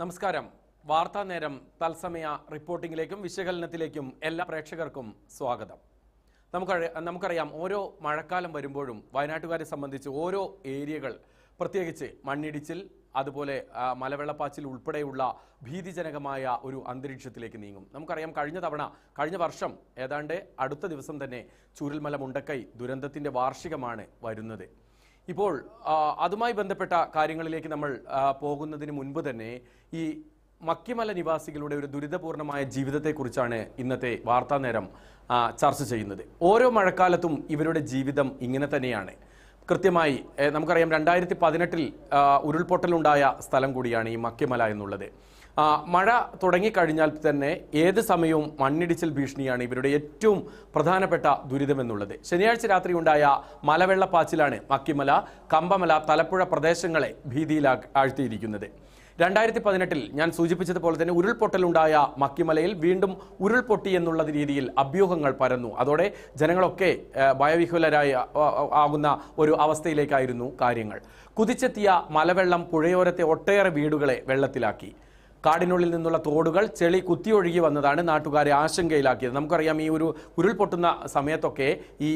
നമസ്കാരം. വാർത്താ നേരം തത്സമയ റിപ്പോർട്ടിംഗിലേക്കും വിശകലനത്തിലേക്കും എല്ലാ പ്രേക്ഷകർക്കും സ്വാഗതം. നമുക്ക് നമുക്കറിയാം ഓരോ മഴക്കാലം വരുമ്പോഴും വയനാട്ടുകാരെ സംബന്ധിച്ച് ഓരോ ഏരിയകൾ പ്രത്യേകിച്ച് മണ്ണിടിച്ചിൽ അതുപോലെ മലവെള്ളപ്പാച്ചിൽ ഉൾപ്പെടെയുള്ള ഭീതിജനകമായ ഒരു അന്തരീക്ഷത്തിലേക്ക് നീങ്ങും. നമുക്കറിയാം കഴിഞ്ഞ തവണ കഴിഞ്ഞ വർഷം ഏതാണ്ട് അടുത്ത ദിവസം തന്നെ ചൂരൽമല മുണ്ടക്കൈ ദുരന്തത്തിന്റെ വാർഷികമാണ് വരുന്നത്. ഇപ്പോൾ അതുമായി ബന്ധപ്പെട്ട കാര്യങ്ങളിലേക്ക് നമ്മൾ പോകുന്നതിന് മുൻപ് തന്നെ ഈ മക്കിമല നിവാസികളുടെ ഒരു ദുരിതപൂർണമായ ജീവിതത്തെക്കുറിച്ചാണ് ഇന്നത്തെ വാർത്താ നേരം ചർച്ച ചെയ്യുന്നത്. ഓരോ മഴക്കാലത്തും ഇവരുടെ ജീവിതം ഇങ്ങനെ തന്നെയാണ്. കൃത്യമായി നമുക്കറിയാം രണ്ടായിരത്തി പതിനെട്ടിൽ ഉരുൾപൊട്ടലുണ്ടായ സ്ഥലം കൂടിയാണ് ഈ മക്കിമല എന്നുള്ളത്. മഴ തുടങ്ങിക്കഴിഞ്ഞാൽ തന്നെ ഏത് സമയവും മണ്ണിടിച്ചിൽ ഭീഷണിയാണ് ഇവരുടെ ഏറ്റവും പ്രധാനപ്പെട്ട ദുരിതമെന്നുള്ളത്. ശനിയാഴ്ച രാത്രി ഉണ്ടായ മലവെള്ളപ്പാച്ചിലാണ് മക്കിമല കമ്പമല തലപ്പുഴ പ്രദേശങ്ങളെ ഭീതിയിലാ ആഴ്ത്തിയിരിക്കുന്നത്. രണ്ടായിരത്തി പതിനെട്ടിൽ ഞാൻ സൂചിപ്പിച്ചതുപോലെ തന്നെ ഉരുൾപൊട്ടലുണ്ടായ മക്കിമലയിൽ വീണ്ടും ഉരുൾപൊട്ടി എന്നുള്ള രീതിയിൽ അഭ്യൂഹങ്ങൾ പരന്നു. അതോടെ ജനങ്ങളൊക്കെ ഭയവിഹുലരായി ആകുന്ന ഒരു അവസ്ഥയിലേക്കായിരുന്നു കാര്യങ്ങൾ. കുതിച്ചെത്തിയ മലവെള്ളം പുഴയോരത്തെ ഒട്ടേറെ വീടുകളെ വെള്ളത്തിലാക്കി. കാടിനുള്ളിൽ നിന്നുള്ള തോടുകൾ ചെളി കുത്തിയൊഴുകി വന്നതാണ് നാട്ടുകാരെ ആശങ്കയിലാക്കിയത്. നമുക്കറിയാം ഈ ഒരു ഉരുൾപൊട്ടുന്ന സമയത്തൊക്കെ ഈ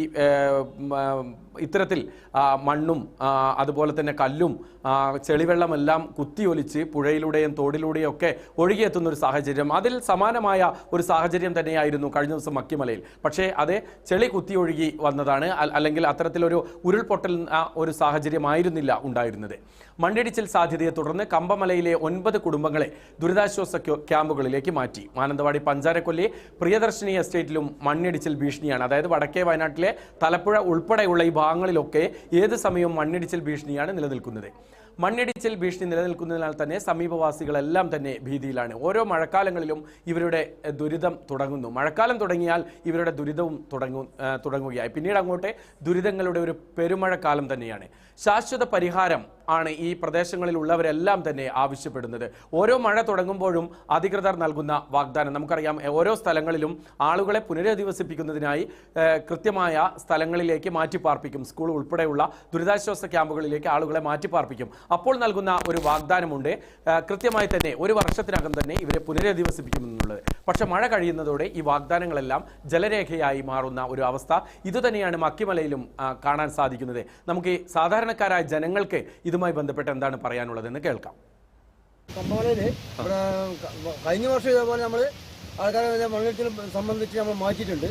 ഇത്തരത്തിൽ മണ്ണും അതുപോലെ തന്നെ കല്ലും ചെളിവെള്ളമെല്ലാം കുത്തിയൊലിച്ച് പുഴയിലൂടെയും തോടിലൂടെയും ഒക്കെ ഒഴുകിയെത്തുന്ന ഒരു സാഹചര്യം. അതിൽ സമാനമായ ഒരു സാഹചര്യം തന്നെയായിരുന്നു കഴിഞ്ഞ ദിവസം മക്കിമലയിൽ. പക്ഷേ അത് ചെളി കുത്തിയൊഴുകി വന്നതാണ്. അല്ലെങ്കിൽ അത്തരത്തിലൊരു ഉരുൾപൊട്ടൽ ഒരു സാഹചര്യമായിരുന്നില്ല ഉണ്ടായിരുന്നത്. മണ്ണിടിച്ചിൽ സാധ്യതയെ തുടർന്ന് കമ്പമലയിലെ ഒൻപത് കുടുംബങ്ങളെ ദുരിതാശ്വാസ ക്യോ- ക്യാമ്പുകളിലേക്ക് മാറ്റി. മാനന്തവാടി പഞ്ചാരക്കൊല്ലി പ്രിയദർശിനി എസ്റ്റേറ്റിലും മണ്ണിടിച്ചിൽ ഭീഷണിയാണ്. അതായത് വടക്കേ വയനാട്ടിലെ തലപ്പുഴ ഉൾപ്പെടെയുള്ള ഈ ഭാഗങ്ങളിലൊക്കെ ഏത് സമയവും മണ്ണിടിച്ചിൽ ഭീഷണിയാണ് നിലനിൽക്കുന്നത്. മണ്ണിടിച്ചിൽ ഭീഷണി നിലനിൽക്കുന്നതിനാൽ തന്നെ സമീപവാസികളെല്ലാം തന്നെ ഭീതിയിലാണ്. ഓരോ മഴക്കാലങ്ങളിലും ഇവരുടെ ദുരിതം തുടങ്ങുന്നു. മഴക്കാലം തുടങ്ങിയാൽ ഇവരുടെ ദുരിതവും തുടങ്ങു തുടങ്ങുകയായി. പിന്നീട് അങ്ങോട്ട് ദുരിതങ്ങളുടെ ഒരു പെരുമഴക്കാലം തന്നെയാണ്. ശാശ്വത പരിഹാരം ആണ് ഈ പ്രദേശങ്ങളിലുള്ളവരെല്ലാം തന്നെ ആവശ്യപ്പെടുന്നത്. ഓരോ മഴ തുടങ്ങുമ്പോഴും അധികൃതർ നൽകുന്ന വാഗ്ദാനം. നമുക്കറിയാം ഓരോ സ്ഥലങ്ങളിലും ആളുകളെ പുനരധിവസിപ്പിക്കുന്നതിനായി കൃത്യമായ സ്ഥലങ്ങളിലേക്ക് മാറ്റിപ്പാർപ്പിക്കും. സ്കൂൾ ഉൾപ്പെടെയുള്ള ദുരിതാശ്വാസ ക്യാമ്പുകളിലേക്ക് ആളുകളെ മാറ്റിപ്പാർപ്പിക്കും. അപ്പോൾ നൽകുന്ന ഒരു വാഗ്ദാനമുണ്ട്. കൃത്യമായി തന്നെ ഒരു വർഷത്തിനകം തന്നെ ഇവരെ പുനരധിവസിപ്പിക്കുമെന്നുള്ളത്. പക്ഷേ മഴ കഴിയുന്നതോടെ ഈ വാഗ്ദാനങ്ങളെല്ലാം ജലരേഖയായി മാറുന്ന ഒരു അവസ്ഥ ഇതുതന്നെയാണ് മക്കിമലയിലും കാണാൻ സാധിക്കുന്നത്. നമുക്ക് സാധാരണക്കാരായ ജനങ്ങൾക്ക് ഇതുമായി ബന്ധപ്പെട്ട് എന്താണ് പറയാനുള്ളതെന്ന് കേൾക്കാം. കഴിഞ്ഞ വർഷം ഇതേപോലെ നമ്മൾ ആൾക്കാരെ മണ്ണിടത്തിൽ സംബന്ധിച്ച് നമ്മൾ മാറ്റിയിട്ടുണ്ട്.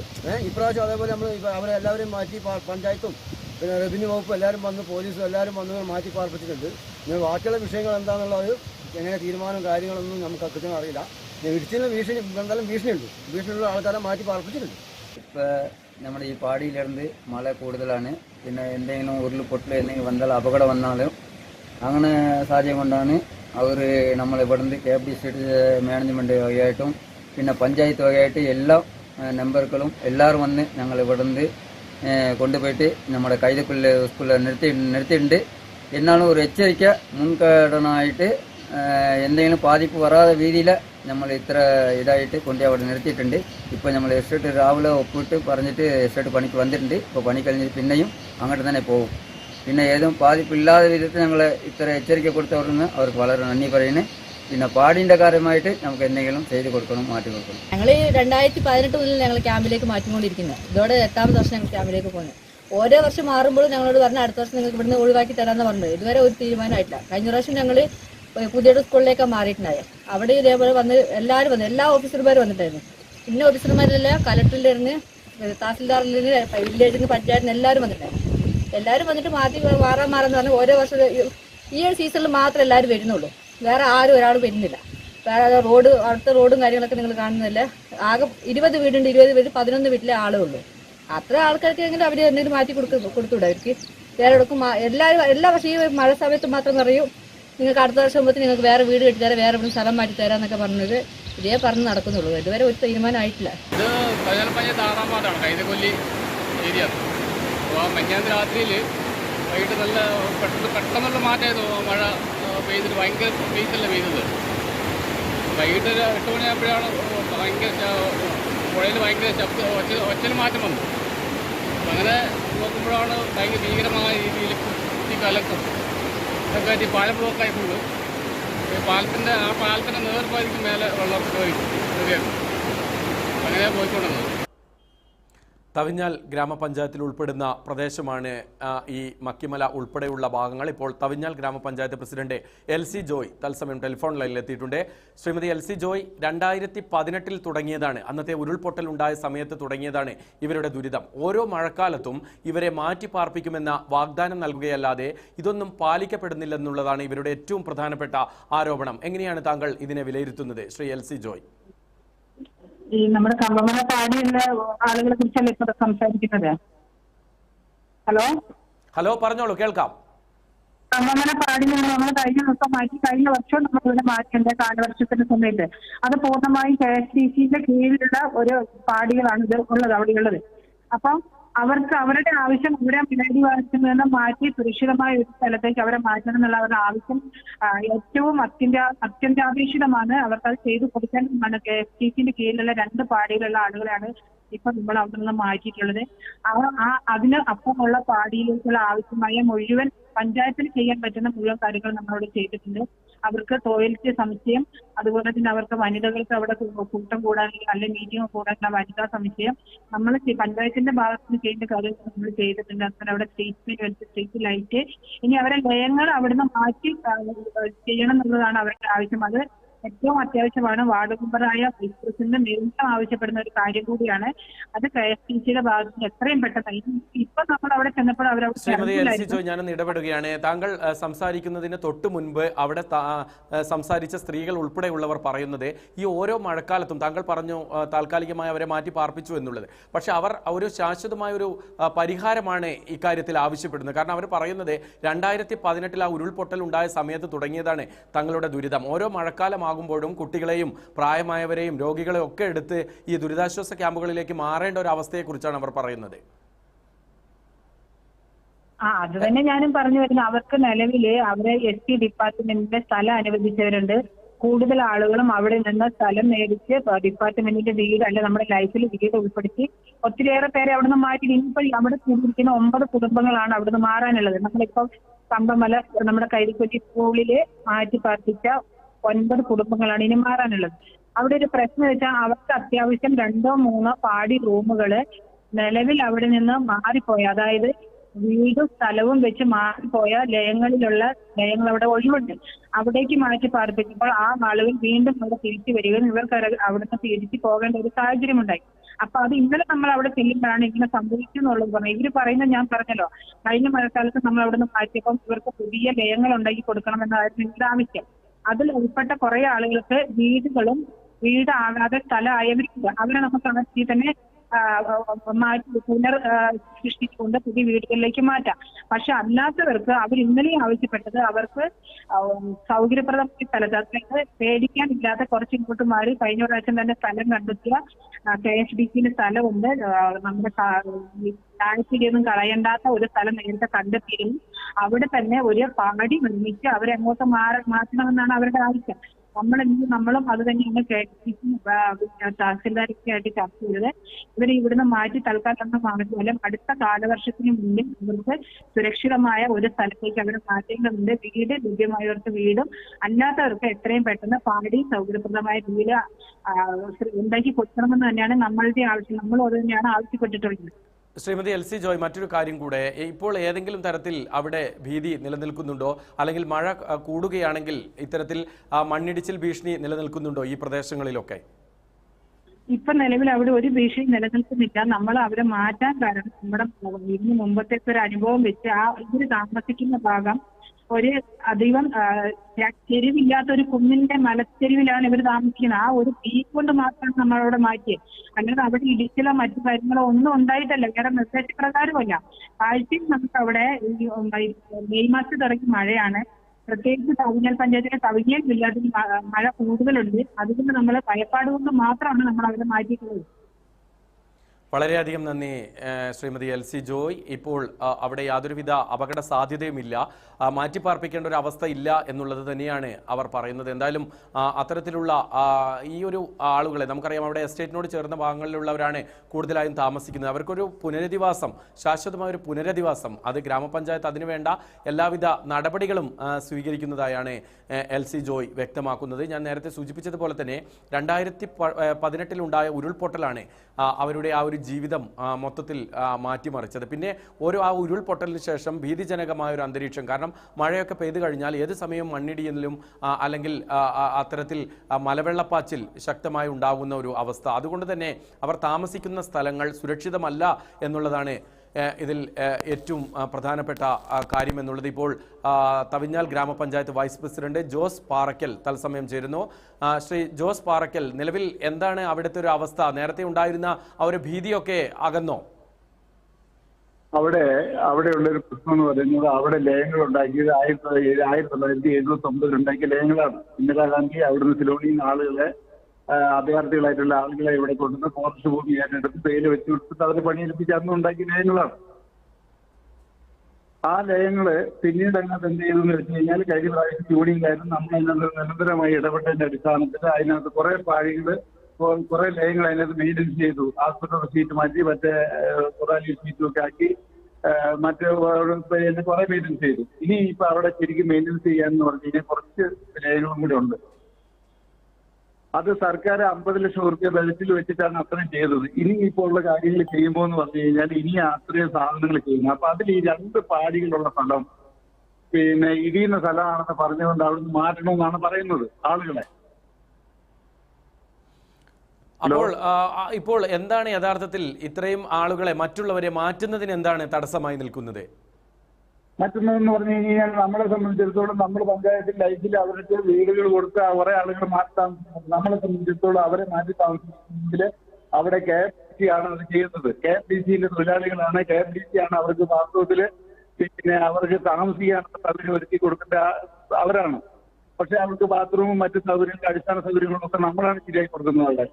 ഇപ്രാവശ്യം അതേപോലെ നമ്മൾ അവരെ എല്ലാവരെയും മാറ്റി പഞ്ചായത്തും പിന്നെ റവന്യൂ വകുപ്പും എല്ലാവരും വന്ന് പോലീസും എല്ലാവരും വന്ന് മാറ്റി പാർപ്പിച്ചിട്ടുണ്ട്. പിന്നെ ബാക്കിയുള്ള വിഷയങ്ങൾ എന്താണെന്നുള്ളത് എങ്ങനെ തീരുമാനവും കാര്യങ്ങളൊന്നും നമുക്ക് കൃത്യം അറിയില്ല. ഇടിച്ചിലും ഭീഷണി എന്തായാലും ഭീഷണിയുണ്ട്. ഭീഷണിയുള്ള ആൾക്കാരെ മാറ്റി പാർപ്പിച്ചിട്ടുണ്ട്. ഇപ്പോൾ നമ്മുടെ ഈ പാടിയിലിരുന്ന് മഴ കൂടുതലാണ്. പിന്നെ എന്തെങ്കിലും ഉരുൾപൊട്ടൽ എന്തെങ്കിലും വന്നാൽ അപകടം വന്നാലും അങ്ങനെ സാഹചര്യം കൊണ്ടാണ് അവർ നമ്മൾ ഇവിടുന്ന് K F D state management വകയായിട്ടും പിന്നെ പഞ്ചായത്ത് വകയായിട്ട് എല്ലാ നമ്പറുകളും എല്ലാവരും വന്ന് ഞങ്ങൾ ഇവിടുന്ന് കൊണ്ടുപോയിട്ട് നമ്മുടെ കൈതക്കുള്ളിൽ സ്കൂളിൽ നിർത്തി നിർത്തിയിട്ടുണ്ട് എന്നാലും ഒരു എച്ചരിക്ക മുൻകടനായിട്ട് ഏഹ് എന്തെങ്കിലും പാതിപ്പ് വരാതെ രീതിയിൽ നമ്മൾ ഇത്ര ഇതായിട്ട് കൊണ്ട് അവിടെ നിർത്തിയിട്ടുണ്ട് ഇപ്പോൾ നമ്മൾ എസ്റ്റേറ്റ് രാവിലെ ഒപ്പിട്ട് പറഞ്ഞിട്ട് എസ്റ്റേറ്റ് പണിക്ക് വന്നിട്ടുണ്ട് ഇപ്പോൾ പണി കഴിഞ്ഞിട്ട് പിന്നെയും അങ്ങോട്ട് തന്നെ പോകും പിന്നെ ഏതും പാതിപ്പില്ലാത്ത വിധത്തിൽ ഞങ്ങൾ ഇത്ര എച്ചരിക്ക കൊടുത്തവർന്ന് അവർക്ക് വളരെ നന്ദി പറയുന്നു. പിന്നെ പാടിന്റെ കാര്യമായിട്ട് നമുക്ക് എന്തെങ്കിലും ചെയ്ത് കൊടുക്കണം മാറ്റി കൊടുക്കണം. ഞങ്ങൾ രണ്ടായിരത്തി പതിനെട്ട് മുതൽ ഞങ്ങൾ ക്യാമ്പിലേക്ക് മാറ്റിക്കൊണ്ടിരിക്കുന്നത് ഇതോടെ എട്ടാമത് വർഷം ഞങ്ങൾ ക്യാമ്പിലേക്ക് പോകുന്നത് ഓരോ വർഷം മാറുമ്പോഴും ഞങ്ങളോട് പറഞ്ഞ അടുത്ത വർഷം നിങ്ങൾക്ക് ഇവിടുന്ന് ഒഴിവാക്കി തരാമെന്ന് പറഞ്ഞത്. ഇതുവരെ ഒരു തീരുമാനമായിട്ടില്ല. കഴിഞ്ഞ പ്രാവശ്യം ഞങ്ങൾ പുതിയ സ്കൂളിലേക്ക് മാറിയിട്ടുണ്ടായത് അവിടെ ഇതേപോലെ വന്ന് എല്ലാവരും വന്നു എല്ലാ ഓഫീസർമാരും വന്നിട്ടായിരുന്നു. ഇന്ന ഓഫീസർമാരെല്ലാം കലക്ടറിലിരുന്ന് തഹസിൽദാറിൽ നിന്ന് വില്ലേജിൽ നിന്ന് പഞ്ചായത്തിൽ നിന്ന് എല്ലാവരും വന്നിട്ടുണ്ടായിരുന്നു. എല്ലാവരും വന്നിട്ട് മാറ്റി മാറാൻ മാറാന്ന് പറഞ്ഞാൽ ഓരോ വർഷം ഈ ഒരു സീസണിൽ മാത്രമേ എല്ലാവരും വരുന്നുള്ളൂ. വേറെ ആരും ഒരാൾ വരുന്നില്ല. വേറെ റോഡ് അടുത്ത റോഡും കാര്യങ്ങളൊക്കെ നിങ്ങൾ കാണുന്നില്ല. ആകെ ഇരുപത് വീടുണ്ട് ഇരുപത് വീട് പതിനൊന്ന് വീട്ടിലെ ആളേ ഉള്ളൂ. അത്ര ആൾക്കാർക്ക് എങ്കിലും അവർ എന്തെങ്കിലും മാറ്റി കൊടുക്ക കൊടുത്തുവിടും അവർക്ക്? വേറെ എടുക്കും എല്ലാവരും എല്ലാ വർഷം ഈ മഴ സമയത്ത് മാത്രം പറയും നിങ്ങൾക്ക് അടുത്ത വർഷം ആകുമ്പോൾ നിങ്ങൾക്ക് വേറെ വീട് കെട്ടിത്തരാം വേറെ എവിടെ സ്ഥലം മാറ്റി തരാന്നൊക്കെ പറഞ്ഞത്. ഇതേ പറഞ്ഞ് നടക്കുന്നുള്ളൂ. ഇതുവരെ ഒരു തീരുമാനമായിട്ടില്ല. ഇത് ആറാം വാർഡാണ് കൈതക്കൊല്ലി ഏരിയ. അപ്പോൾ ആ മഞ്ഞാന്ന് രാത്രിയിൽ വൈകിട്ട് നല്ല പെട്ടെന്ന് പെട്ടെന്നുള്ള മാറ്റമായിരുന്നു. മഴ ആ, പെയ്തിട്ട് ഭയങ്കര പെയ്ത്തല്ല പെയ്തത്. വൈകിട്ട് ഒരു എട്ട് മണിയായപ്പോഴാണ് ഭയങ്കര പുഴയിൽ ഭയങ്കര ശബ്ദ ഒച്ച ഒച്ചൽ മാറ്റം വന്നു. അങ്ങനെ നോക്കുമ്പോഴാണ് ഭയങ്കര ഭീകരമായ രീതിയിൽ കുത്തി കലക്കും. ഇതൊക്കെ ആയിട്ട് പാലം ബ്ലോക്കായി ഫുള്ള് ഈ പാലത്തിന്റെ ആ പാലത്തിന്റെ നേർപ്പായിരിക്കും മേലെ വെള്ളം കയറി അങ്ങനെ പോയിക്കൊണ്ടിരുന്നത്. തവിഞ്ഞാൽ ഗ്രാമപഞ്ചായത്തിൽ ഉൾപ്പെടുന്ന പ്രദേശമാണ് ഈ മക്കിമല ഉൾപ്പെടെയുള്ള ഭാഗങ്ങൾ. ഇപ്പോൾ തവിഞ്ഞാൽ ഗ്രാമപഞ്ചായത്ത് പ്രസിഡന്റ് എൽ സി ജോയ് തത്സമയം ടെലിഫോൺ ലൈനിൽ എത്തിയിട്ടുണ്ട്. ശ്രീമതി എൽ സി ജോയ് രണ്ടായിരത്തി പതിനെട്ടിൽ തുടങ്ങിയതാണ്. അന്നത്തെ ഉരുൾപൊട്ടൽ ഉണ്ടായ സമയത്ത് തുടങ്ങിയതാണ് ഇവരുടെ ദുരിതം. ഓരോ മഴക്കാലത്തും ഇവരെ മാറ്റി പാർപ്പിക്കുമെന്ന വാഗ്ദാനം നൽകുകയല്ലാതെ ഇതൊന്നും പാലിക്കപ്പെടുന്നില്ലെന്നുള്ളതാണ് ഇവരുടെ ഏറ്റവും പ്രധാനപ്പെട്ട ആരോപണം. എങ്ങനെയാണ് താങ്കൾ ഇതിനെ വിലയിരുത്തുന്നത് ശ്രീ എൽ സി ജോയ്? ഈ നമ്മുടെ കമ്പമന പാടിയുള്ള ആളുകളെ കുറിച്ചല്ലേ ഇപ്പൊ സംസാരിക്കുന്നത്? ഹലോ? ഹലോ പറഞ്ഞോളൂ കേൾക്കാം. കമ്പമന പാടി നിന്ന് നമ്മൾ കഴിഞ്ഞ ദിവസം മാറ്റി കഴിഞ്ഞ വർഷം നമ്മൾ ഇവിടെ മാറ്റിയുണ്ട് കാലവർഷത്തിന്റെ സമയത്ത്. അത് പൂർണമായും കെ എസ് ടി സിന്റെ കീഴിലുള്ള ഒരു പാടികളാണ് ഇത് ഉള്ളത് അവിടെയുള്ളത്. അപ്പം അവർക്ക് അവരുടെ ആവശ്യം അവരെ മേടിവാസത്തിൽ നിന്ന് മാറ്റി സുരക്ഷിതമായ ഒരു സ്ഥലത്തേക്ക് അവരെ മാറ്റണം എന്നുള്ള അവരുടെ ആവശ്യം ഏറ്റവും അത്യന്താ അത്യന്താപേക്ഷിതമാണ് അവർക്ക് അത് ചെയ്തു കൊടുക്കാൻ കെ എസ് ടി സിന്റെ കീഴിലുള്ള രണ്ട് പാടിയിലുള്ള ആളുകളാണ് ഇപ്പൊ നമ്മൾ അവിടെ നിന്ന് മാറ്റിയിട്ടുള്ളത്. ആ അതിന് അപ്പമുള്ള പാടിയിലേക്കുള്ള ആവശ്യമായ മുഴുവൻ പഞ്ചായത്തിന് ചെയ്യാൻ പറ്റുന്ന മുഴുവൻ കാര്യങ്ങൾ നമ്മളവിടെ ചെയ്തിട്ടുണ്ട്. അവർക്ക് ടോയ്ലറ്റ് സമുച്ചയം അതുപോലെ തന്നെ അവർക്ക് വനിതകൾക്ക് അവിടെ കൂട്ടം കൂടാൻ അല്ലെ മീറ്റിംഗ് കൂടാനുള്ള വനിതാ സമുച്ചയം നമ്മൾ പഞ്ചായത്തിന്റെ ഭാഗത്ത് നിന്ന് ചെയ്യേണ്ട കാര്യങ്ങൾ നമ്മൾ ചെയ്തിട്ടുണ്ട്. അതുപോലെ അവിടെ സ്ട്രീറ്റ് വെച്ച് സ്ട്രീറ്റ് ലൈറ്റ് ഇനി അവരെ ലയങ്ങൾ അവിടുന്ന് മാറ്റി ചെയ്യണം എന്നുള്ളതാണ് അവരുടെ ആവശ്യം. അത് ഏറ്റവും അത്യാവശ്യമാണ് വാർഡ് മെമ്പറായ വൈസ് പ്രസിഡന്റ് നിരന്തരം ആവശ്യപ്പെടുന്ന ഒരു കാര്യം കൂടിയാണ്. അത് കെ എസ് ടി സിയുടെ ഭാഗത്ത് നിന്ന് എത്രയും പെട്ടെന്ന് ഇപ്പൊ നമ്മൾ അവിടെ ചെന്നപ്പോൾ അവരവിടെ. ഞാനൊന്ന് ഇടപെടുകയാണ്. താങ്കൾ സംസാരിക്കുന്നതിന് തൊട്ട് മുൻപ് അവിടെ സംസാരിച്ച സ്ത്രീകൾ ഉൾപ്പെടെയുള്ളവർ പറയുന്നത് ഈ ഓരോ മഴക്കാലത്തും താങ്കൾ പറഞ്ഞു താൽക്കാലികമായി അവരെ മാറ്റി പാർപ്പിച്ചു എന്നുള്ളത്. പക്ഷെ അവർ ഒരു ശാശ്വതമായ ഒരു പരിഹാരമാണ് ഇക്കാര്യത്തിൽ ആവശ്യപ്പെടുന്നത്. കാരണം അവർ പറയുന്നത് രണ്ടായിരത്തി പതിനെട്ടിൽ ആ ഉരുൾപൊട്ടൽ ഉണ്ടായ സമയത്ത് തുടങ്ങിയതാണ് തങ്ങളുടെ ദുരിതം. ഓരോ മഴക്കാലമാകുമ്പോഴും കുട്ടികളെയും പ്രായമായവരെയും രോഗികളെയും ഒക്കെ എടുത്ത് ഈ ദുരിതാശ്വാസ ക്യാമ്പുകളിലേക്ക് മാറേണ്ട ഒരു അവസ്ഥയെക്കുറിച്ചാണ് അവർ പറയുന്നത്. ആ അത് തന്നെ ഞാനും പറഞ്ഞു വരുന്നത് അവർക്ക് നിലവിൽ അവരെ എസ് ടി ഡിപ്പാർട്ട്മെന്റിന്റെ സ്ഥലം അനുവദിച്ചവരുണ്ട്. കൂടുതൽ ആളുകളും അവിടെ നിന്ന് സ്ഥലം മേടിച്ച് ഡിപ്പാർട്ട്മെന്റിന്റെ വീട് അല്ലെ നമ്മുടെ ലൈഫിൽ വീട് ഉൾപ്പെടുത്തി ഒത്തിരിയേറെ പേരെ അവിടെ നിന്ന് മാറ്റി. ഇനിയിപ്പോൾ അവിടെ കൂടിയിരിക്കുന്ന ഒമ്പത് കുടുംബങ്ങളാണ് അവിടെ അവിടുന്ന് മാറാനുള്ളത്. നമ്മളിപ്പോ കമ്പമല നമ്മുടെ കൈരിക്കൊല്ലി സ്കൂളിൽ മാറ്റി പാർപ്പിച്ച ഒൻപത് കുടുംബങ്ങളാണ് ഇനി മാറാനുള്ളത്. അവിടെ ഒരു പ്രശ്നം വെച്ചാൽ അവർക്ക് അത്യാവശ്യം രണ്ടോ മൂന്നോ പാടി റൂമുകൾ നിലവിൽ അവിടെ നിന്ന് മാറിപ്പോയി. അതായത് വീടും സ്ഥലവും വെച്ച് മാറിപ്പോയ ലയങ്ങളിലുള്ള ലയങ്ങൾ അവിടെ ഒഴിവുണ്ട്. അവിടേക്ക് മാറ്റി പാർപ്പിച്ചപ്പോൾ ആ ആളുകൾ വീണ്ടും അവിടെ തിരിച്ചു വരികയും ഇവർക്ക് അവിടെ- അവിടുന്ന് തിരിച്ചു പോകേണ്ട ഒരു സാഹചര്യം ഉണ്ടായി അപ്പൊ അത് ഇന്നലെ നമ്മൾ അവിടെ ചെല്ലുമ്പോഴാണ് ഇങ്ങനെ സംഭവിച്ചു എന്നുള്ളത് പറഞ്ഞത്. ഇവർ പറയുന്നത് ഞാൻ പറഞ്ഞല്ലോ. കഴിഞ്ഞ മഴക്കാലത്ത് നമ്മൾ അവിടുന്ന് മാറ്റിയപ്പോൾ ഇവർക്ക് പുതിയ ലയങ്ങൾ ഉണ്ടാക്കി കൊടുക്കണമെന്നായിരുന്നു ഇവരുടെ ആവശ്യം. അതിൽ ഉൾപ്പെട്ട കുറെ ആളുകൾക്ക് വീടുകളും വീടാകാതെ സ്ഥലമായവരില്ല അവരെ നമുക്ക് ആദ്യം തന്നെ മാറ്റി പുനർ സൃഷ്ടിച്ചുകൊണ്ട് പുതിയ വീടുകളിലേക്ക് മാറ്റാം. പക്ഷെ അല്ലാത്തവർക്ക് അവർ ഇന്നലെ ആവശ്യപ്പെട്ടത് അവർക്ക് സൗകര്യപ്രദമായ സ്ഥലത്ത് അതായത് പേടിക്കാനില്ലാത്ത കുറച്ച് ഇങ്ങോട്ട് മാറി കഴിഞ്ഞ പ്രാവശ്യം തന്നെ സ്ഥലം കണ്ടെത്തിയ കെ എസ് ഡി സിന്റെ സ്ഥലമുണ്ട്. നമ്മുടെ താഴ്ചയിലൊന്നും കളയണ്ടാത്ത ഒരു സ്ഥലം നേരത്തെ കണ്ടെത്തിയിരുന്നു. അവിടെ തന്നെ ഒരു പാടി നിർമ്മിച്ച് അവരെ അങ്ങോട്ട് മാറ മാറ്റണമെന്നാണ് അവരുടെ ആവശ്യം. നമ്മൾ ഇന്ന് നമ്മളും അത് തന്നെയാണ് തഹസിൽദാരൊക്കെ ആയിട്ട് ചർച്ച ചെയ്തത്. ഇവരെ ഇവിടുന്ന് മാറ്റി തൽക്കാലം മാറ്റുമല്ല അടുത്ത കാലവർഷത്തിന് മുന്നിൽ ഇവർക്ക് സുരക്ഷിതമായ ഒരു സ്ഥലത്തേക്ക് അവരെ മാറ്റേണ്ടതുണ്ട് വീട് ലഭ്യമായവർക്ക് വീടും. അല്ലാത്തവർക്ക് എത്രയും പെട്ടെന്ന് പാടി സൗകര്യപ്രദമായ വീട് ഉണ്ടാക്കി കൊടുക്കണമെന്ന് തന്നെയാണ് നമ്മളുടെ ആവശ്യം. നമ്മളും അത് തന്നെയാണ് ആവശ്യപ്പെട്ടിട്ടുള്ളത്. ശ്രീമതി എൽ സി ജോയ് മറ്റൊരു കാര്യം കൂടെ. ഇപ്പോൾ ഏതെങ്കിലും തരത്തിൽ അവിടെ ഭീതി നിലനിൽക്കുന്നുണ്ടോ? അല്ലെങ്കിൽ മഴ കൂടുകയാണെങ്കിൽ ഇത്തരത്തിൽ മണ്ണിടിച്ചിൽ ഭീഷണി നിലനിൽക്കുന്നുണ്ടോ ഈ പ്രദേശങ്ങളിലൊക്കെ? ഇപ്പൊ നിലവിൽ അവിടെ ഒരു ഭീഷണി നിലനിൽക്കുന്നില്ല. നമ്മൾ അവരെ മാറ്റാൻ കാരണം നമ്മുടെ ഇതിന് മുമ്പത്തെ ഒരു അനുഭവം വെച്ച് ആ ഇവർ താമസിക്കുന്ന ഭാഗം ഒരു അധികം ചെരിവില്ലാത്ത ഒരു കുന്നിന്റെ മലച്ചെരിവിലാണ് ഇവർ താമസിക്കുന്നത്. ആ ഒരു തീ കൊണ്ട് മാത്രമാണ് നമ്മൾ അവിടെ മാറ്റിയത് അല്ലാതെ അവിടെ ഇടിച്ചിലോ മറ്റു കാര്യങ്ങളോ ഒന്നും ഉണ്ടായിട്ടല്ല. വേറെ നിർദ്ദേശപ്രകാരമല്ല ആഴ്ചയും നമുക്ക് അവിടെ മെയ് മാസത്തിൽ തുടങ്ങി മഴയാണ്. പ്രത്യേകിച്ച് തവിഞ്ഞൽ പഞ്ചായത്തിലെ തവിഞ്ഞൽ വില്ലാതിൽ മഴ കൂടുതലുണ്ട്. അതുകൊണ്ട് നമ്മൾ ഭയപ്പാട് കൊണ്ട് മാത്രമാണ് നമ്മൾ അവിടെ മാറ്റിയിട്ടുള്ളത്. വളരെയധികം നന്ദി ശ്രീമതി എൽ സി ജോയ്. ഇപ്പോൾ അവിടെ യാതൊരുവിധ അപകട സാധ്യതയുമില്ല മാറ്റിപ്പാർപ്പിക്കേണ്ട ഒരു അവസ്ഥ ഇല്ല എന്നുള്ളത് തന്നെയാണ് അവർ പറയുന്നത്. എന്തായാലും അത്തരത്തിലുള്ള ഈ ഒരു ആളുകളെ നമുക്കറിയാം അവിടെ എസ്റ്റേറ്റിനോട് ചേർന്ന ഭാഗങ്ങളിലുള്ളവരാണ് കൂടുതലായും താമസിക്കുന്നത്. അവർക്കൊരു പുനരധിവാസം ശാശ്വതമായ ഒരു പുനരധിവാസം അത് ഗ്രാമപഞ്ചായത്ത് അതിനുവേണ്ട എല്ലാവിധ നടപടികളും സ്വീകരിക്കുന്നതായാണ് എൽ സി ജോയ് വ്യക്തമാക്കുന്നത്. ഞാൻ നേരത്തെ സൂചിപ്പിച്ചതുപോലെ തന്നെ രണ്ടായിരത്തി പതിനെട്ടിലുണ്ടായ ഉരുൾപൊട്ടലാണ് അവരുടെ ആ ഒരു ജീവിതം മൊത്തത്തിൽ മാറ്റിമറിച്ചത്. പിന്നെ ഓരോ ആ ഉരുൾപൊട്ടലിന് ശേഷം ഭീതിജനകമായ ഒരു അന്തരീക്ഷം. കാരണം മഴയൊക്കെ പെയ്തു കഴിഞ്ഞാൽ ഏത് സമയവും മണ്ണിടിയലിലും അല്ലെങ്കിൽ അത്തരത്തിൽ മലവെള്ളപ്പാച്ചിൽ ശക്തമായി ഉണ്ടാകുന്ന ഒരു അവസ്ഥ. അതുകൊണ്ട് തന്നെ അവർ താമസിക്കുന്ന സ്ഥലങ്ങൾ സുരക്ഷിതമല്ല എന്നുള്ളതാണ് ഇതിൽ ഏറ്റവും പ്രധാനപ്പെട്ട കാര്യം എന്നുള്ളത് ഇപ്പോൾ തവിഞ്ഞാൽ ഗ്രാമപഞ്ചായത്ത് വൈസ് പ്രസിഡന്റ് ജോസ് പാറക്കൽ തത്സമയം ചേരുന്നു. ശ്രീ ജോസ് പാറക്കൽ നിലവിൽ എന്താണ് അവിടുത്തെ ഒരു അവസ്ഥ? നേരത്തെ ഉണ്ടായിരുന്ന ആ ഒരു ഭീതിയൊക്കെ അകന്നോ? അവിടെ അവിടെയുള്ള ഒരു പ്രശ്നം എന്ന് പറയുന്നത് അവിടെ ലയങ്ങൾ ഉണ്ടാക്കിയത് ആയിരത്തി ആയിരത്തി തൊള്ളായിരത്തി എഴുപത്തി ഒമ്പതിൽ ഉണ്ടാക്കിയ ലയങ്ങളാണ്. ഇന്ദിരാഗാന്ധി അവിടുന്ന് സിലോണിയിൽ നിന്ന് ആളുകളെ അഭയാർത്ഥികളായിട്ടുള്ള ആളുകളെ ഇവിടെ കൊണ്ടുവന്ന് ഫോറസ്റ്റ് ഭൂമി ഏറ്റെടുത്ത് പേര് വെച്ചു കൊടുത്തിട്ട് അവരെ പണിയെടുപ്പിച്ച് അന്ന് ഉണ്ടാക്കിയ ലയങ്ങളാണ്. ആ ലയങ്ങൾ പിന്നീട് അതിനകത്ത് എന്ത് ചെയ്തു എന്ന് വെച്ച് കഴിഞ്ഞാൽ കഴിഞ്ഞ പ്രാവശ്യം ജൂണിയിലായിരുന്നു നമ്മൾ അതിനകത്ത് നിരന്തരമായി ഇടപെട്ടതിന്റെ അടിസ്ഥാനത്തിൽ അതിനകത്ത് കുറെ പാഴികൾ കുറെ ലയങ്ങൾ അതിനകത്ത് മെയിന്റെനൻസ് ചെയ്തു. ആസ്പത്രി സീറ്റ് മാറ്റി മറ്റേ കൊറാലി സീറ്റും ഒക്കെ ആക്കി മറ്റേ കുറെ മെയിന്റെനൻസ് ചെയ്തു. ഇനി ഇപ്പൊ അവിടെ ശരിക്കും മെയിന്റെനൻസ് ചെയ്യാന്ന് പറഞ്ഞു കഴിഞ്ഞാൽ കുറച്ച് ലയങ്ങളും കൂടെ ഉണ്ട്. അത് സർക്കാർ അമ്പത് ലക്ഷം റുപ്യ ബജറ്റിൽ വെച്ചിട്ടാണ് അത്രയും ചെയ്തത്. ഇനി ഇപ്പോൾ ഉള്ള കാര്യങ്ങൾ ചെയ്യുമ്പോൾ എന്ന് പറഞ്ഞു കഴിഞ്ഞാൽ ഇനി അത്രയും സാധനങ്ങൾ ചെയ്യുന്നത് അപ്പൊ അതിൽ ഈ രണ്ട് പാടികളുള്ള സ്ഥലം പിന്നെ ഇടിയുന്ന സ്ഥലമാണെന്ന് പറഞ്ഞുകൊണ്ട് അവിടുന്ന് മാറ്റണമെന്നാണ് പറയുന്നത് ആളുകളെ. അപ്പോൾ ഇപ്പോൾ എന്താണ് യഥാർത്ഥത്തിൽ ഇത്രയും ആളുകളെ മറ്റുള്ളവരെ മാറ്റുന്നതിന് എന്താണ് തടസ്സമായി നിൽക്കുന്നത്? മറ്റൊന്നെന്ന് പറഞ്ഞു കഴിഞ്ഞാൽ നമ്മളെ സംബന്ധിച്ചിടത്തോളം നമ്മൾ പഞ്ചായത്തിൽ ലൈഫിൽ അവർക്ക് വീടുകൾ കൊടുത്ത് കുറെ ആളുകൾ മാറ്റി താമസിക്കുന്നത് നമ്മളെ സംബന്ധിച്ചിടത്തോളം അവരെ മാറ്റി താമസിക്കുന്നതിൽ അവിടെ കെ എഫ് ഡി സി ആണ് അത് ചെയ്യുന്നത്. കെ എഫ് ഡി സിയിലെ തൊഴിലാളികളാണ്. കെ എഫ് ഡി സി ആണ് അവർക്ക് വാസ്തവത്തിൽ പിന്നെ അവർക്ക് താമസിക്കാനുള്ള സൗകര്യം ഒരുക്കി കൊടുക്കേണ്ട അവരാണ്. പക്ഷെ അവർക്ക് ബാത്റൂമും മറ്റു സൗകര്യങ്ങളും അടിസ്ഥാന സൗകര്യങ്ങളും ഒക്കെ നമ്മളാണ് ശരിയാക്കി കൊടുക്കുന്നത് അവിടെ.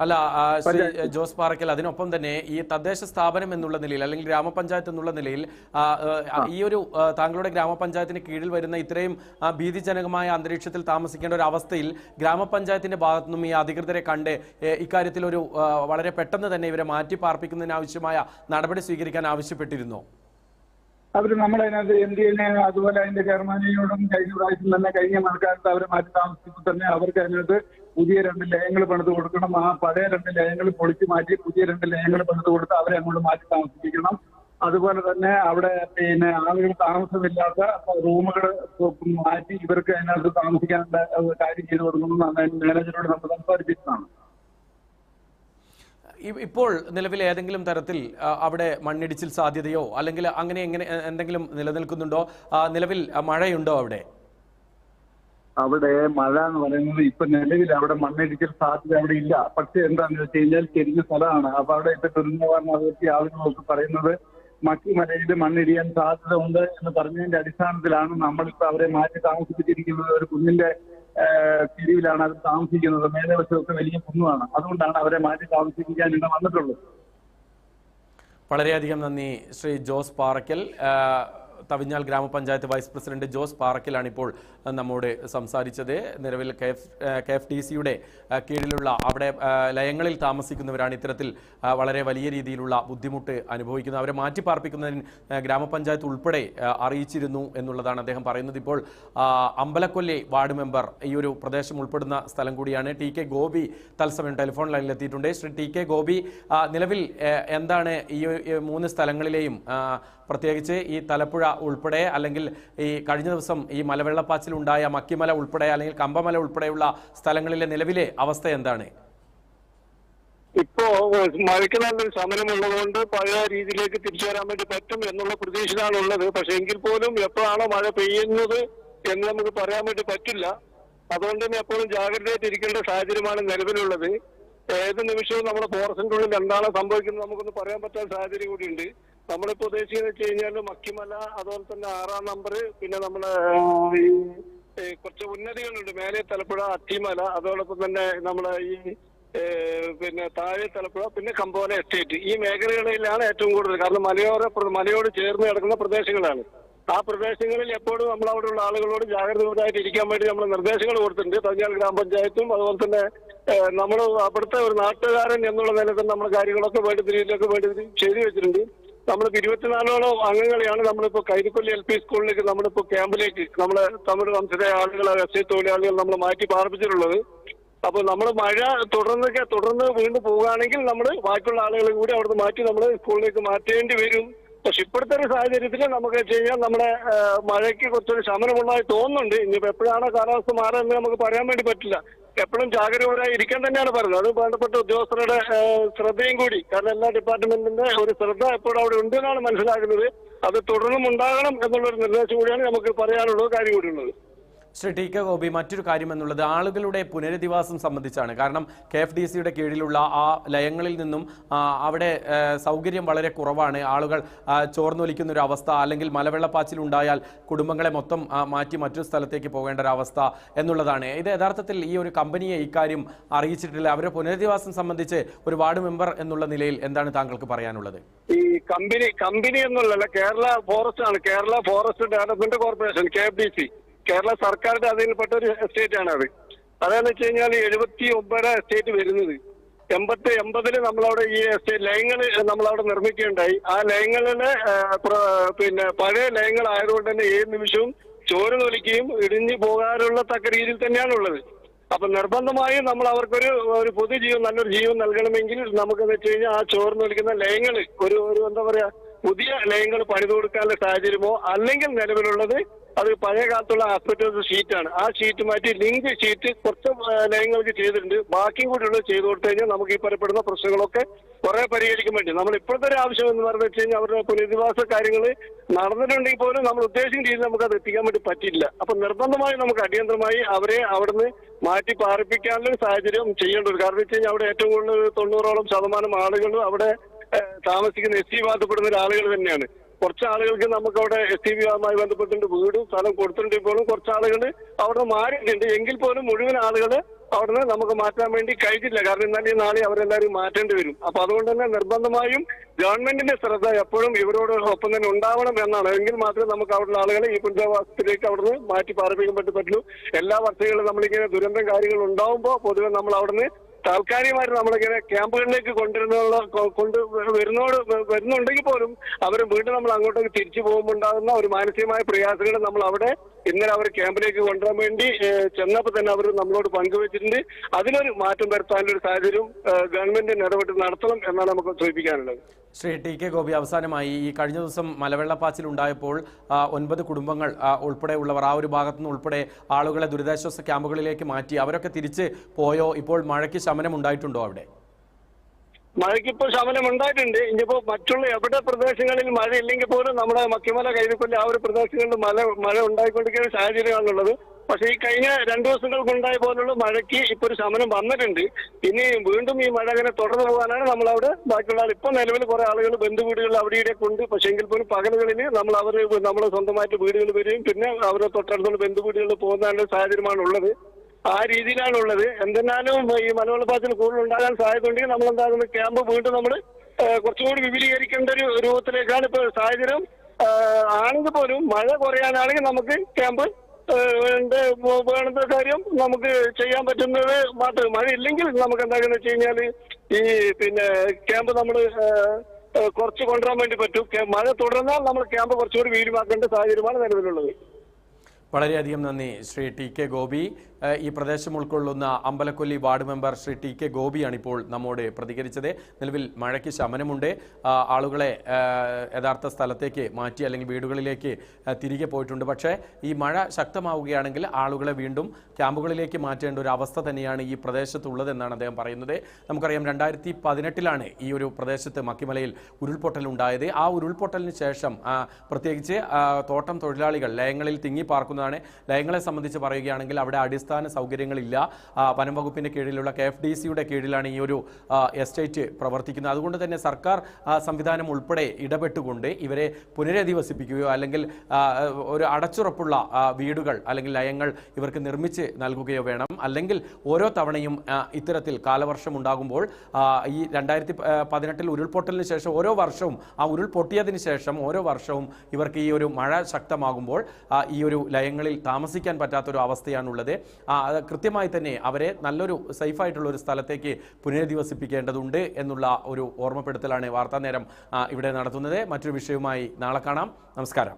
അല്ല ജോസ് പാറയ്ക്കൽ അതിനൊപ്പം തന്നെ ഈ തദ്ദേശ സ്ഥാപനം എന്നുള്ള നിലയിൽ അല്ലെങ്കിൽ ഗ്രാമപഞ്ചായത്ത് എന്നുള്ള നിലയിൽ ഈ ഒരു താങ്കളുടെ ഗ്രാമപഞ്ചായത്തിന് കീഴിൽ വരുന്ന ഇത്രയും ഭീതിജനകമായ അന്തരീക്ഷത്തിൽ താമസിക്കേണ്ട ഒരു അവസ്ഥയിൽ ഗ്രാമപഞ്ചായത്തിന്റെ ഭാഗത്തു നിന്നും ഈ അധികൃതരെ കണ്ട് ഇക്കാര്യത്തിൽ ഒരു വളരെ പെട്ടെന്ന് തന്നെ ഇവരെ മാറ്റി പാർപ്പിക്കുന്നതിന് ആവശ്യമായ നടപടി സ്വീകരിക്കാൻ ആവശ്യപ്പെട്ടിരുന്നു. അവർ നമ്മളതിനകത്ത് എം ഡി എനെ അതുപോലെ അതിന്റെ ചെയർമാനെയോടും കഴിഞ്ഞ പ്രാവശ്യം തന്നെ കഴിഞ്ഞ മഴക്കാലത്ത് അവരെ മാറ്റി താമസിച്ചപ്പോൾ തന്നെ അവർക്ക് അതിനകത്ത് പുതിയ രണ്ട് ലയങ്ങൾ പണിത് കൊടുക്കണം. ആ പഴയ രണ്ട് ലയങ്ങൾ പൊളിച്ചു മാറ്റി പുതിയ രണ്ട് ലയങ്ങൾ പണിത് കൊടുത്ത് അവരെ അങ്ങോട്ട് മാറ്റി താമസിപ്പിക്കണം. അതുപോലെ തന്നെ അവിടെ പിന്നെ ആളുകൾ താമസമില്ലാത്ത റൂമുകൾ മാറ്റി ഇവർക്ക് അതിനകത്ത് താമസിക്കാനുള്ള കാര്യം ചെയ്തു കൊടുക്കണമെന്നാണ് മാനേജറോട് നമ്മൾ സംസാരിപ്പിച്ചതാണ് ഇപ്പോൾ നിലവിൽ ഏതെങ്കിലും തരത്തിൽ അവിടെ മണ്ണിടിച്ചിൽ സാധ്യതയോ അല്ലെങ്കിൽ അങ്ങനെ എങ്ങനെ എന്തെങ്കിലും നിലനിൽക്കുന്നുണ്ടോ? നിലവിൽ മഴയുണ്ടോ അവിടെ? അവിടെ മഴ എന്ന് പറയുന്നത് ഇപ്പൊ നിലവിൽ അവിടെ മണ്ണിടിക്കൽ സാധ്യത അവിടെ ഇല്ല. പക്ഷെ എന്താണെന്ന് വെച്ച് കഴിഞ്ഞാൽ ചെരിഞ്ഞ സ്ഥലമാണ്. അപ്പൊ അവിടെ ഇപ്പൊ ദുരന്ത നിവാരണ ആളുകളൊക്കെ പറയുന്നത് മക്കിമലയിൽ മണ്ണിടിയാൻ സാധ്യത ഉണ്ട് എന്ന് പറഞ്ഞതിന്റെ അടിസ്ഥാനത്തിലാണ് നമ്മളിപ്പോ അവരെ മാറ്റി താമസിപ്പിച്ചിരിക്കുന്നത്. ഒരു കുന്നിന്റെ തിരിവിലാണ് അത് താമസിക്കുന്നത്. മേലെ വശമൊക്കെ വലിയ കുന്നുമാണ് അതുകൊണ്ടാണ് അവരെ മാറ്റി താമസിപ്പിക്കാൻ ഇന്ന് വന്നിട്ടുള്ളത്. വളരെയധികം നന്ദി ശ്രീ ജോസ് പാറയ്ക്കൽ ആ, തവിഞ്ഞാൽ ഗ്രാമപഞ്ചായത്ത് വൈസ് പ്രസിഡന്റ് ജോസ് പാറക്കലാണ് ഇപ്പോൾ നമ്മോട് സംസാരിച്ചത്. നിലവിൽ കെ എഫ് ഡി സിയുടെ കീഴിലുള്ള അവിടെ ലയങ്ങളിൽ താമസിക്കുന്നവരാണ് ഇത്തരത്തിൽ വളരെ വലിയ രീതിയിലുള്ള ബുദ്ധിമുട്ട് അനുഭവിക്കുന്നത്. അവരെ മാറ്റി പാർപ്പിക്കുന്നതിന് ഗ്രാമപഞ്ചായത്ത് ഉൾപ്പെടെ അറിയിച്ചിരുന്നു എന്നുള്ളതാണ് അദ്ദേഹം പറയുന്നത്. ഇപ്പോൾ അമ്പലക്കൊല്ലി വാർഡ് മെമ്പർ ഈ ഒരു പ്രദേശം ഉൾപ്പെടുന്ന സ്ഥലം കൂടിയാണ്. ടി കെ ഗോപി തത്സമയം ടെലിഫോൺ ലൈനിൽ എത്തിയിട്ടുണ്ട്. ശ്രീ ടി കെ ഗോപി നിലവിൽ എന്താണ് ഈ മൂന്ന് സ്ഥലങ്ങളിലെയും പ്രത്യേകിച്ച് ഈ തലപ്പുഴ ഉൾപ്പെടെ അല്ലെങ്കിൽ ഈ കഴിഞ്ഞ ദിവസം ഈ മലവെള്ളപ്പാച്ചിലുണ്ടായ മക്കിമല ഉൾപ്പെടെ അല്ലെങ്കിൽ കമ്പമല ഉൾപ്പെടെയുള്ള സ്ഥലങ്ങളിലെ നിലവിലെ അവസ്ഥ എന്താണ്? ഇപ്പോ മഴയ്ക്ക് നല്ലൊരു ശമനമുള്ളതുകൊണ്ട് പഴയ രീതിയിലേക്ക് തിരിച്ചു വരാൻ വേണ്ടി പറ്റും എന്നുള്ള പ്രതീക്ഷയിലാണ് ഉള്ളത്. പക്ഷെ എങ്കിൽ പോലും എപ്പോഴാണോ മഴ പെയ്യുന്നത് എന്ന് നമുക്ക് പറയാൻ വേണ്ടി പറ്റില്ല. അതുകൊണ്ട് തന്നെ എപ്പോഴും ജാഗ്രതയായിട്ട് ഇരിക്കേണ്ട സാഹചര്യമാണ് നിലവിലുള്ളത്. ഏത് നിമിഷവും നമ്മുടെ ഫോറസ്റ്റിന്റെ ഉള്ളിൽ എന്താണ് സംഭവിക്കുന്നത് നമുക്കൊന്ന് പറയാൻ പറ്റാത്ത സാഹചര്യം കൂടിയുണ്ട്. നമ്മളിപ്പോ ഉദ്ദേശിക്കുന്നത് വെച്ച് കഴിഞ്ഞാൽ മക്കിമല അതുപോലെ തന്നെ ആറാം നമ്പർ പിന്നെ നമ്മൾ ഈ കുറച്ച് ഉന്നതികളുണ്ട്. മേലെ തലപ്പുഴ അത്തിമല അതോടൊപ്പം തന്നെ നമ്മളെ ഈ പിന്നെ താഴെ തലപ്പുഴ പിന്നെ കമ്പോല എസ്റ്റേറ്റ്. ഈ മേഖലകളിലാണ് ഏറ്റവും കൂടുതൽ. കാരണം മലയോര മലയോട് ചേർന്ന് കിടക്കുന്ന പ്രദേശങ്ങളാണ്. ആ പ്രദേശങ്ങളിൽ എപ്പോഴും നമ്മൾ അവിടെയുള്ള ആളുകളോട് ജാഗ്രതയോടായിട്ട് ഇരിക്കാൻ വേണ്ടി നമ്മൾ നിർദ്ദേശങ്ങൾ കൊടുത്തിട്ടുണ്ട്. തഞ്ചാൽ ഗ്രാമപഞ്ചായത്തും അതുപോലെ തന്നെ നമ്മൾ അവിടുത്തെ ഒരു നാട്ടുകാരൻ എന്നുള്ള നിലയിൽ നമ്മൾ കാര്യങ്ങളൊക്കെ വേണ്ടി രീതിയിലൊക്കെ വേണ്ടി ചെയ്തു വെച്ചിട്ടുണ്ട്. നമ്മളിപ്പോ ഇരുപത്തിനാലോളം അംഗങ്ങളെയാണ് നമ്മളിപ്പോ കൈരിക്കൊല്ലി എൽ പി സ്കൂളിലേക്ക് നമ്മളിപ്പോ ക്യാമ്പിലേക്ക് നമ്മളെ തമിഴ് വംശത്തെ ആളുകളെ എസ്റ്റേറ്റ് തൊഴിലാളികൾ നമ്മൾ മാറ്റി പാർപ്പിച്ചിട്ടുള്ളത്. അപ്പൊ നമ്മൾ മഴ തുടർന്നൊക്കെ തുടർന്ന് വീണ്ടും പോവുകയാണെങ്കിൽ നമ്മൾ ബാക്കിയുള്ള ആളുകളെ കൂടി അവിടുന്ന് മാറ്റി നമ്മൾ സ്കൂളിലേക്ക് മാറ്റേണ്ടി വരും. പക്ഷെ ഇപ്പോഴത്തെ ഒരു സാഹചര്യത്തിൽ നമുക്ക് വെച്ച് കഴിഞ്ഞാൽ നമ്മുടെ മഴയ്ക്ക് കുറച്ചൊരു ശമനമുള്ളതായി തോന്നുന്നുണ്ട്. ഇനിയിപ്പോ എപ്പോഴാണ് കാലാവസ്ഥ മാറുക നമുക്ക് പറയാൻ വേണ്ടി പറ്റില്ല. എപ്പോഴും ജാഗരൂകരായി ഇരിക്കാൻ തന്നെയാണ് പറയുന്നത്. അത് ബന്ധപ്പെട്ട ഉദ്യോഗസ്ഥരുടെ ശ്രദ്ധയും കൂടി. കാരണം എല്ലാ ഡിപ്പാർട്ട്മെന്റിന്റെ ഒരു ശ്രദ്ധ എപ്പോഴും അവിടെ ഉണ്ട് എന്നാണ് മനസ്സിലാക്കുന്നത് അത് തുടർന്നും ഉണ്ടാകണം എന്നുള്ളൊരു നിർദ്ദേശം കൂടിയാണ് നമുക്ക് പറയാനുള്ളത് കാര്യം കൂടിയുള്ളത് ശ്രീ ടി കെ ഗോപി മറ്റൊരു കാര്യം എന്നുള്ളത് ആളുകളുടെ പുനരധിവാസം സംബന്ധിച്ചാണ്. കാരണം കെ എഫ് ഡി സിയുടെ കീഴിലുള്ള ആ ലയങ്ങളിൽ നിന്നും അവിടെ സൗകര്യം വളരെ കുറവാണ്. ആളുകൾ ചോർന്നൊലിക്കുന്ന ഒരു അവസ്ഥ അല്ലെങ്കിൽ മലവെള്ളപ്പാച്ചിൽ ഉണ്ടായാൽ കുടുംബങ്ങളെ മൊത്തം മാറ്റി മറ്റൊരു സ്ഥലത്തേക്ക് പോകേണ്ട ഒരു അവസ്ഥ എന്നുള്ളതാണ്. ഇത് യഥാർത്ഥത്തിൽ ഈ ഒരു കമ്പനിയെ ഇക്കാര്യം അറിയിച്ചിട്ടില്ല. അവരുടെ പുനരധിവാസം സംബന്ധിച്ച് ഒരു വാർഡ് മെമ്പർ എന്നുള്ള നിലയിൽ എന്താണ് താങ്കൾക്ക് പറയാനുള്ളത്? ഈ കമ്പനി കമ്പനി എന്നുള്ളതല്ല കേരള ഫോറസ്റ്റ് ആണ് Kerala forest development corporation K F D C. Kerala സർക്കാരിന്റെ അധീനപ്പെട്ട ഒരു എസ്റ്റേറ്റ് ആണ് അത് അതെന്ന് വെച്ച് കഴിഞ്ഞാൽ എഴുപത്തി ഒമ്പത് എസ്റ്റേറ്റ് വരുന്നത്. എൺപത്തി എൺപതിൽ നമ്മളവിടെ ഈ എസ്റ്റേറ്റ് ലയങ്ങൾ നമ്മളവിടെ നിർമ്മിക്കുകയുണ്ടായി. ആ ലയങ്ങളിലെ പിന്നെ പഴയ ലയങ്ങൾ ആയതുകൊണ്ട് തന്നെ ഏത് നിമിഷവും ചോര തൊലിക്കുകയും ഇടിഞ്ഞു പോകാനുള്ള തക്ക രീതിയിൽ തന്നെയാണ് ഉള്ളത് അപ്പൊ നിർബന്ധമായും നമ്മൾ അവർക്കൊരു ഒരു പൊതുജീവൻ നല്ലൊരു ജീവൻ നൽകണമെങ്കിൽ നമുക്ക് വെച്ച് കഴിഞ്ഞാൽ ആ ചോർന്ന് വലിക്കുന്ന ലയങ്ങൾ ഒരു ഒരു എന്താ പറയാ പുതിയ ലയങ്ങൾ പണിതു കൊടുക്കാനുള്ള സാഹചര്യമോ അല്ലെങ്കിൽ നിലവിലുള്ളത് അത് പഴയ കാലത്തുള്ള ആസ്പെക്ടസ് ഷീറ്റാണ് ആ ഷീറ്റ് മാറ്റി ലിങ്ക് ഷീറ്റ് കുറച്ച് ലയങ്ങൾക്ക് ചെയ്തിട്ടുണ്ട്. ബാക്കിയും കൂടി ഉള്ളത് ചെയ്തു കൊടുത്തു കഴിഞ്ഞാൽ നമുക്ക് ഈ പറയപ്പെടുന്ന പ്രശ്നങ്ങളൊക്കെ കുറെ പരിഹരിക്കാൻ വേണ്ടി നമ്മൾ ഇപ്പോഴത്തെ ഒരു ആവശ്യം എന്ന് പറഞ്ഞു വെച്ച് കഴിഞ്ഞാൽ അവരുടെ പുനരധിവാസ കാര്യങ്ങൾ നടന്നിട്ടുണ്ടെങ്കിൽ പോലും നമ്മൾ ഉദ്ദേശിക്കുന്ന രീതിയിൽ നമുക്ക് അത് എത്തിക്കാൻ വേണ്ടി പറ്റില്ല. അപ്പൊ നിർബന്ധമായി നമുക്ക് അടിയന്തരമായി അവരെ അവിടുന്ന് മാറ്റി പാർപ്പിക്കാനുള്ള സാഹചര്യം ചെയ്യേണ്ടത് കാരണം വെച്ച് കഴിഞ്ഞാൽ അവിടെ ഏറ്റവും കൂടുതൽ തൊണ്ണൂറോളം ശതമാനം ആളുകൾ അവിടെ താമസിക്കുന്ന എസ് ടി ബാധപ്പെടുന്ന ആളുകൾ തന്നെയാണ്. കുറച്ച് ആളുകൾക്ക് നമുക്ക് അവിടെ എസ് ടി വിയുമായി ബന്ധപ്പെട്ടിട്ട് വീടും സ്ഥലം കൊടുത്തിട്ടുണ്ട് ഇപ്പോഴും. കുറച്ച് ആളുകൾ അവിടെ മാറിയിട്ടുണ്ട്. എങ്കിൽ പോലും മുഴുവൻ ആളുകൾ അവിടുന്ന് നമുക്ക് മാറ്റാൻ വേണ്ടി കഴിഞ്ഞില്ല. കാരണം ഇന്നലെ നാളെ അവരെല്ലാവരും മാറ്റേണ്ടി വരും. അപ്പൊ അതുകൊണ്ട് തന്നെ നിർബന്ധമായും ഗവൺമെന്റിന്റെ ശ്രദ്ധ എപ്പോഴും ഇവരോട് ഒപ്പം തന്നെ ഉണ്ടാവണം എന്നാണ്. എങ്കിൽ മാത്രമേ നമുക്ക് അവിടുള്ള ആളുകളെ ഈ പുനരവാസത്തിലേക്ക് അവിടുന്ന് മാറ്റി പാർപ്പിക്കാൻ പറ്റി എല്ലാ വർഷങ്ങളും നമ്മളിങ്ങനെ ദുരന്തം കാര്യങ്ങൾ ഉണ്ടാവുമ്പോൾ പൊതുവെ നമ്മൾ അവിടുന്ന് താൽക്കാലികമായിട്ട് നമ്മളിങ്ങനെ ക്യാമ്പുകളിലേക്ക് കൊണ്ടുവരുന്നുള്ള കൊ- കൊണ്ട് വരുന്നോട് വരുന്നുണ്ടെങ്കിൽ പോലും അവർ വീണ്ടും നമ്മൾ അങ്ങോട്ടേക്ക് തിരിച്ചു പോകുമ്പോൾ ഉണ്ടാകുന്ന ഒരു മാനസികമായ പ്രയാസങ്ങൾ നമ്മൾ അവിടെ ഇന്നലെ അവർ ക്യാമ്പിലേക്ക് കൊണ്ടുവരാൻ വേണ്ടി ചെന്നപ്പോ തന്നെ അവർ നമ്മളോട് പങ്കുവച്ചിട്ടുണ്ട്. അതിനൊരു മാറ്റം വരുത്താനുള്ള ഒരു സാഹചര്യം ഗവൺമെന്റ് ഇടപെട്ട് നടത്തണം എന്നാണ് നമുക്ക് സൂചിപ്പിക്കാനുള്ളത്. ശ്രീ ടി കെ ഗോപി അവസാനമായി ഈ കഴിഞ്ഞ ദിവസം മലവെള്ളപ്പാച്ചിൽ ഉണ്ടായപ്പോൾ ഒൻപത് കുടുംബങ്ങൾ ഉൾപ്പെടെ ഉൾപ്പെടെയുള്ളവർ ആ ഒരു ഭാഗത്തുനിന്ന് ഉൾപ്പെടെ ആളുകളെ ദുരിതാശ്വാസ ക്യാമ്പുകളിലേക്ക് മാറ്റി അവരൊക്കെ തിരിച്ച് പോയോ? ഇപ്പോൾ മഴയ്ക്ക് ശമനം ഉണ്ടായിട്ടുണ്ടോ അവിടെ? മഴയ്ക്ക് ഇപ്പോൾ ശമനം ഉണ്ടായിട്ടുണ്ട്. ഇനിയിപ്പോ മറ്റുള്ള എവിടെ പ്രദേശങ്ങളിൽ മഴ ഇല്ലെങ്കിൽ പോലും നമ്മുടെ മക്കിമല കൈതക്കൊല്ലി ആ ഒരു പ്രദേശങ്ങളിൽ മഴ മഴ ഉണ്ടായിക്കൊണ്ടിരിക്കുന്ന സാഹചര്യമാണുള്ളത്. പക്ഷെ ഈ കഴിഞ്ഞ രണ്ടു ദിവസങ്ങൾക്ക് ഉണ്ടായ പോലുള്ള മഴയ്ക്ക് ഇപ്പൊ ഒരു ശമനം വന്നിട്ടുണ്ട്. ഇനി വീണ്ടും ഈ മഴ അങ്ങനെ തുടർന്നു പോകാനാണ് നമ്മൾ അവിടെ ബാക്കിയുള്ള ആൾ ഇപ്പൊ നിലവിൽ കുറെ ആളുകൾ ബന്ധുവീടുകൾ അവിടെ ഇവിടെ ഉണ്ട്. പക്ഷെ എങ്കിൽ പോലും പകലുകളിൽ നമ്മൾ അവർ നമ്മൾ സ്വന്തമായിട്ട് വീടുകൾ വരികയും പിന്നെ അവരെ തൊട്ടടുത്തുള്ള ബന്ധുവീടുകളിൽ പോകുന്നതിനുള്ള സാഹചര്യമാണ് ഉള്ളത് ആ രീതിയിലാണുള്ളത്. എന്തെന്നാലും ഈ മലവെള്ളപ്പാച്ചിൽ കൂടുതൽ ഉണ്ടാകാൻ സാധ്യത ഉണ്ടെങ്കിൽ നമ്മൾ എന്താകുന്ന ക്യാമ്പ് വീണ്ടും നമ്മൾ കുറച്ചുകൂടി വിപുലീകരിക്കേണ്ട ഒരു രൂപത്തിലേക്കാണ് ഇപ്പോൾ സാഹചര്യം. ആണെങ്കിൽ പോലും മഴ കുറയാനാണെങ്കിൽ നമുക്ക് ക്യാമ്പ് വേണ്ട കാര്യം നമുക്ക് ചെയ്യാൻ പറ്റുന്നത് മാത്രം മഴ ഇല്ലെങ്കിൽ നമുക്ക് എന്താണെന്ന് വെച്ച് കഴിഞ്ഞാൽ ഈ പിന്നെ ക്യാമ്പ് നമ്മൾ കുറച്ച് കൊണ്ടുവരാൻ വേണ്ടി പറ്റും. മഴ തുടർന്നാൽ നമ്മൾ ക്യാമ്പ് കുറച്ചുകൂടി വീരുമാക്കേണ്ട സാഹചര്യമാണ് നിലവിലുള്ളത്. വളരെയധികം നന്ദി ശ്രീ ടി കെ ഗോപി. ഈ പ്രദേശം ഉൾക്കൊള്ളുന്ന Ambalakolli ward member Shri T K ഗോപിയാണ് ഇപ്പോൾ നമ്മോട് പ്രതികരിച്ചത്. നിലവിൽ മഴയ്ക്ക് ശമനമുണ്ട്. ആളുകളെ യഥാർത്ഥ സ്ഥലത്തേക്ക് മാറ്റി അല്ലെങ്കിൽ വീടുകളിലേക്ക് തിരികെ പോയിട്ടുണ്ട്. പക്ഷേ ഈ മഴ ശക്തമാവുകയാണെങ്കിൽ ആളുകളെ വീണ്ടും ക്യാമ്പുകളിലേക്ക് മാറ്റേണ്ട ഒരു അവസ്ഥ തന്നെയാണ് ഈ പ്രദേശത്തുള്ളതെന്നാണ് അദ്ദേഹം പറയുന്നത്. നമുക്കറിയാം രണ്ടായിരത്തി പതിനെട്ടിലാണ് ഈ ഒരു പ്രദേശത്ത് മക്കിമലയിൽ ഉരുൾപൊട്ടൽ ഉണ്ടായത്. ആ ഉരുൾപൊട്ടലിന് ശേഷം പ്രത്യേകിച്ച് തോട്ടം തൊഴിലാളികൾ ലയങ്ങളിൽ തിങ്ങി പാർക്കുന്ന മനസ്സിലാക്കാവുന്നതാണ് ലയങ്ങളെ സംബന്ധിച്ച് പറയുകയാണെങ്കിൽ അവിടെ അടിസ്ഥാന സൗകര്യങ്ങളില്ല. വനം വകുപ്പിന്റെ കീഴിലുള്ള കെ എഫ് ഡി സിയുടെ കീഴിലാണ് ഈ ഒരു എസ്റ്റേറ്റ് പ്രവർത്തിക്കുന്നത്. അതുകൊണ്ട് തന്നെ സർക്കാർ സംവിധാനം ഉൾപ്പെടെ ഇടപെട്ടുകൊണ്ട് ഇവരെ പുനരധിവസിപ്പിക്കുകയോ അല്ലെങ്കിൽ ഒരു അടച്ചുറപ്പുള്ള വീടുകൾ അല്ലെങ്കിൽ ലയങ്ങൾ ഇവർക്ക് നിർമ്മിച്ച് നൽകുകയോ വേണം. അല്ലെങ്കിൽ ഓരോ തവണയും ഇത്തരത്തിൽ കാലവർഷം ഉണ്ടാകുമ്പോൾ ഈ രണ്ടായിരത്തി പതിനെട്ടിൽ ഉരുൾപൊട്ടലിന് ശേഷം ഓരോ വർഷവും ആ ഉരുൾപൊട്ടിയതിന് ശേഷം ഓരോ വർഷവും ഇവർക്ക് ഈ ഒരു മഴ ശക്തമാകുമ്പോൾ ഈ ഒരു ലയങ്ങളിൽ താമസിക്കാൻ പറ്റാത്തൊരു അവസ്ഥയാണുള്ളത്. കൃത്യമായി തന്നെ അവരെ നല്ലൊരു സേഫായിട്ടുള്ള ഒരു സ്ഥലത്തേക്ക് പുനരധിവസിപ്പിക്കേണ്ടതുണ്ട് എന്നുള്ള ഒരു ഓർമ്മപ്പെടുത്തലാണ് വാർത്താ നേരം ഇവിടെ നടത്തുന്നത്. മറ്റൊരു വിഷയവുമായി നാളെ കാണാം. നമസ്കാരം.